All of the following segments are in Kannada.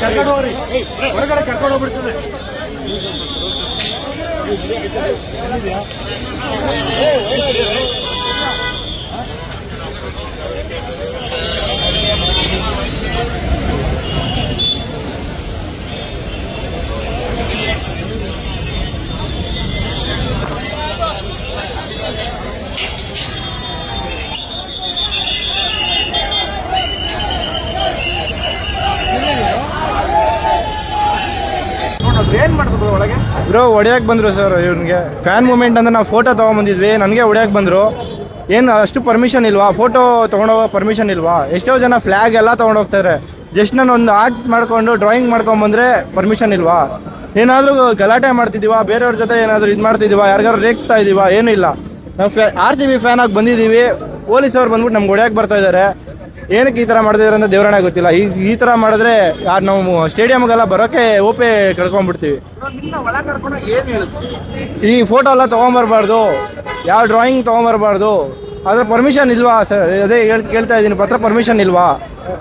ಕರ್ಕೊಂಡು ಹೋಗ್ರಿ ಹೊರಗಡೆ ಕರ್ಕೊಂಡು ಹೋಗ್ಬಿಡ್ತದೆ ಏನ್ ಮಾಡ್ತದ ಒಳಗೆ? ಬ್ರೋ ಹೊಡ್ಯಕ್ಕೆ ಬಂದ್ರು ಸರ್ ಇವ್ನಿಗೆ. ಫ್ಯಾನ್ ಮೂಮೆಂಟ್ ಅಂದ್ರೆ ನಾವು ಫೋಟೋ ತೊಗೊಂಬಂದಿದ್ವಿ, ನನಗೆ ಹೊಡ್ಯಕ್ಕೆ ಬಂದ್ರು. ಏನು ಅಷ್ಟು ಪರ್ಮಿಷನ್ ಇಲ್ವಾ? ಫೋಟೋ ತೊಗೊಂಡೋಗೋ ಪರ್ಮಿಷನ್ ಇಲ್ವಾ? ಎಷ್ಟೋ ಜನ ಫ್ಲ್ಯಾಗ್ ಎಲ್ಲ ತೊಗೊಂಡೋಗ್ತಾರೆ. ಜಸ್ಟ್ ನಾನು ಒಂದು ಆರ್ಟ್ ಮಾಡ್ಕೊಂಡು ಡ್ರಾಯಿಂಗ್ ಮಾಡ್ಕೊಂಬಂದ್ರೆ ಪರ್ಮಿಷನ್ ಇಲ್ವಾ? ಏನಾದರೂ ಗಲಾಟೆ ಮಾಡ್ತಿದ್ದೀವ? ಬೇರೆಯವ್ರ ಜೊತೆ ಏನಾದರೂ ಇದು ಮಾಡ್ತಿದ್ದೀವ? ಯಾರಿಗಾರು ರೇಗಿಸ್ತಾ ಇದ್ದೀವಾ ಏನೂ ಇಲ್ಲ. ನಾವು ಫ್ಯಾ ಆರ್ ಸಿ ಬಿ ಫ್ಯಾನ್ ಆಗಿ ಬಂದಿದ್ದೀವಿ. ಪೊಲೀಸವ್ರು ಬಂದ್ಬಿಟ್ಟು ನಮ್ಗೆ ಹೊಡ್ಯಕ್ಕೆ ಬರ್ತಾ ಇದ್ದಾರೆ ಏನಕ್ಕೆ ಈ ಥರ ಮಾಡಿದ್ರೆ ಅಂತ ದೇವರಣ್ಣ ಗೊತ್ತಿಲ್ಲ. ಈ ಈ ಥರ ಮಾಡಿದ್ರೆ ಯಾರು ನಾವು ಸ್ಟೇಡಿಯಮ್ಗೆಲ್ಲ ಬರೋಕ್ಕೆ ಓಪೆ ಕಳ್ಕೊಂಡ್ಬಿಡ್ತೀವಿ ಈ ಫೋಟೋ ಎಲ್ಲ ತೊಗೊಂಬರ್ಬಾರ್ದು. ಯಾವ ಡ್ರಾಯಿಂಗ್ ತೊಗೊಂಬರ್ಬಾರ್ದು. ಅದ್ರ ಪರ್ಮಿಷನ್ ಇಲ್ವಾ? ಸರ್ ಅದೇ ಕೇಳ್ತಾ ಇದ್ದೀನಿ. ಪತ್ರ ಪರ್ಮಿಷನ್ ಇಲ್ವಾ?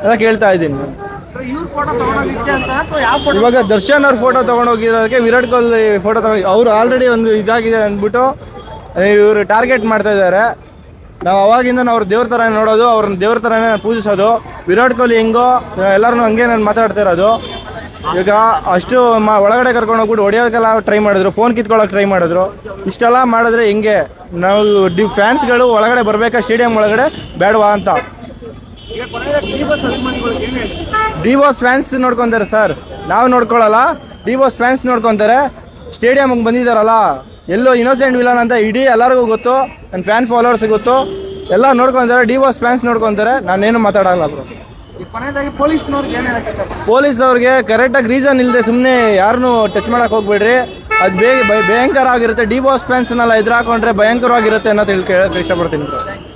ಅದ ಕೇಳ್ತಾ ಇದ್ದೀನಿ. ಇವಾಗ ದರ್ಶನ್ ಅವ್ರ ಫೋಟೋ ತೊಗೊಂಡೋಗಿರೋದಕ್ಕೆ ವಿರಾಟ್ ಕೊಹ್ಲಿ ಫೋಟೋ ತಗೊಂಡು ಅವ್ರು ಆಲ್ರೆಡಿ ಒಂದು ಇದಾಗಿದೆ ಅಂದ್ಬಿಟ್ಟು, ಇವರು ಟಾರ್ಗೆಟ್ ಮಾಡ್ತಾ ಇದ್ದಾರೆ. ನಾವು ಅವಾಗಿಂದ ಅವ್ರ ದೇವ್ರ ಥರನೇ ನೋಡೋದು, ಅವ್ರನ್ನ ದೇವ್ರ ಥರನೇ ಪೂಜಿಸೋದು. ವಿರಾಟ್ ಕೊಹ್ಲಿ ಹೆಂಗೋ ಎಲ್ಲರೂ ಹಂಗೆ ನಾನು ಮಾತಾಡ್ತಾ ಇರೋದು. ಈಗ ಅಷ್ಟು ಮ ಒಳಗಡೆ ಕರ್ಕೊಂಡು ಹೋಗ್ಬಿಟ್ಟು ಹೊಡಿಯೋಕ್ಕೆಲ್ಲ ಟ್ರೈ ಮಾಡಿದ್ರು ಫೋನ್ ಕಿತ್ಕೊಳ್ಳೋಕೆ ಟ್ರೈ ಮಾಡಿದ್ರು. ಇಷ್ಟೆಲ್ಲ ಮಾಡಿದ್ರೆ ಹಿಂಗೆ? ನಾವು ಡಿ ಫ್ಯಾನ್ಸ್ಗಳು ಒಳಗಡೆ ಬರಬೇಕಾ, ಸ್ಟೇಡಿಯಂ ಒಳಗಡೆ? ಬೇಡವಾ ಅಂತ. ಡಿ ಬಾಸ್ ಫ್ಯಾನ್ಸ್ ನೋಡ್ಕೊಂತಾರೆ ಸರ್. ನಾವು ನೋಡ್ಕೊಳ್ಳಲ್ಲ ಡಿ ಬಾಸ್ ಫ್ಯಾನ್ಸ್ ನೋಡ್ಕೊಂತಾರೆ. ಸ್ಟೇಡಿಯಮ್ಗೆ ಬಂದಿದ್ದಾರಲ್ಲ ಎಲ್ಲೋ ಇನ್ನೋಸೆಂಟ್ ವಿಲನ್ ಅಂತ ಇಡೀ ಎಲ್ಲರಿಗೂ ಗೊತ್ತು ನನ್ನ ಫ್ಯಾನ್ ಫಾಲೋವರ್ಸ್ ಗೊತ್ತು. ಎಲ್ಲ ನೋಡ್ಕೊಂತಾರೆ ಡಿವೋರ್ಸ್ ಬಾಸ್ ಫ್ಯಾನ್ಸ್ ನೋಡ್ಕೊಂತಾರೆ. ನಾನೇನು ಮಾತಾಡಲ್ಲ ಬ್ರೋ ಪೊಲೀಸ್ ಅವ್ರಿಗೆ ಕರೆಕ್ಟಾಗಿ ರೀಸನ್ ಇಲ್ಲದೆ ಸುಮ್ಮನೆ ಯಾರನ್ನೂ ಟಚ್ ಮಾಡಕ್ಕೆ ಹೋಗ್ಬೇಡ್ರಿ. ಅದು ಬೇಗ ಭಯ- ಭಯಂಕರ ಆಗಿರುತ್ತೆ. ಡಿ ಬಾಸ್ ಫ್ಯಾನ್ಸ್ನೆಲ್ಲ ಎದುರು ಹಾಕೊಂಡ್ರೆ ಭಯಂಕರವಾಗಿರುತ್ತೆ ಅನ್ನೋದು ಹೇಳಿ ಕೇಳಕ್ಕೆ ಇಷ್ಟಪಡ್ತೀನಿ ಬ್ರೋ